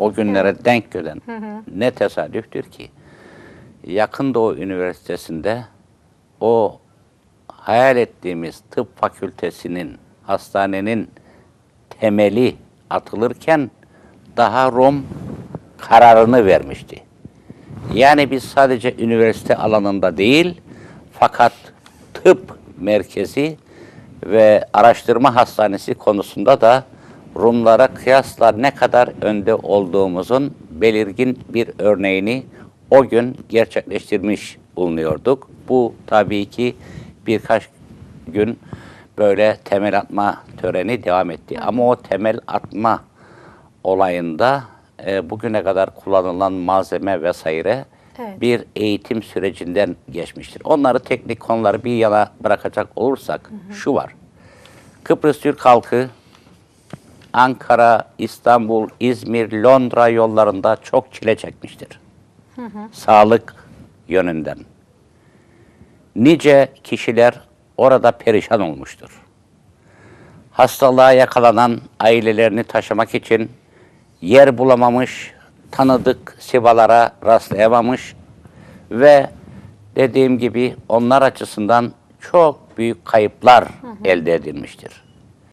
o günlere denk gelen ne tesadüftür ki Yakın Doğu Üniversitesi'nde o hayal ettiğimiz tıp fakültesinin, hastanenin temeli atılırken daha Rom kararını vermişti. Yani biz sadece üniversite alanında değil, fakat tıp merkezi ve araştırma hastanesi konusunda da Rumlara kıyasla ne kadar önde olduğumuzun belirgin bir örneğini o gün gerçekleştirmiş bulunuyorduk. Bu tabii ki birkaç gün böyle temel atma töreni devam etti. Ama o temel atma olayında e, bugüne kadar kullanılan malzeme vesaire Evet. bir eğitim sürecinden geçmiştir. Onları teknik konuları bir yana bırakacak olursak şu var. Kıbrıs Türk halkı Ankara, İstanbul, İzmir, Londra yollarında çok çile çekmiştir. Sağlık yönünden. Nice kişiler orada perişan olmuştur. Hastalığa yakalanan ailelerini taşımak için yer bulamamış, tanıdık sivalara rastlayamamış ve dediğim gibi onlar açısından çok büyük kayıplar elde edilmiştir.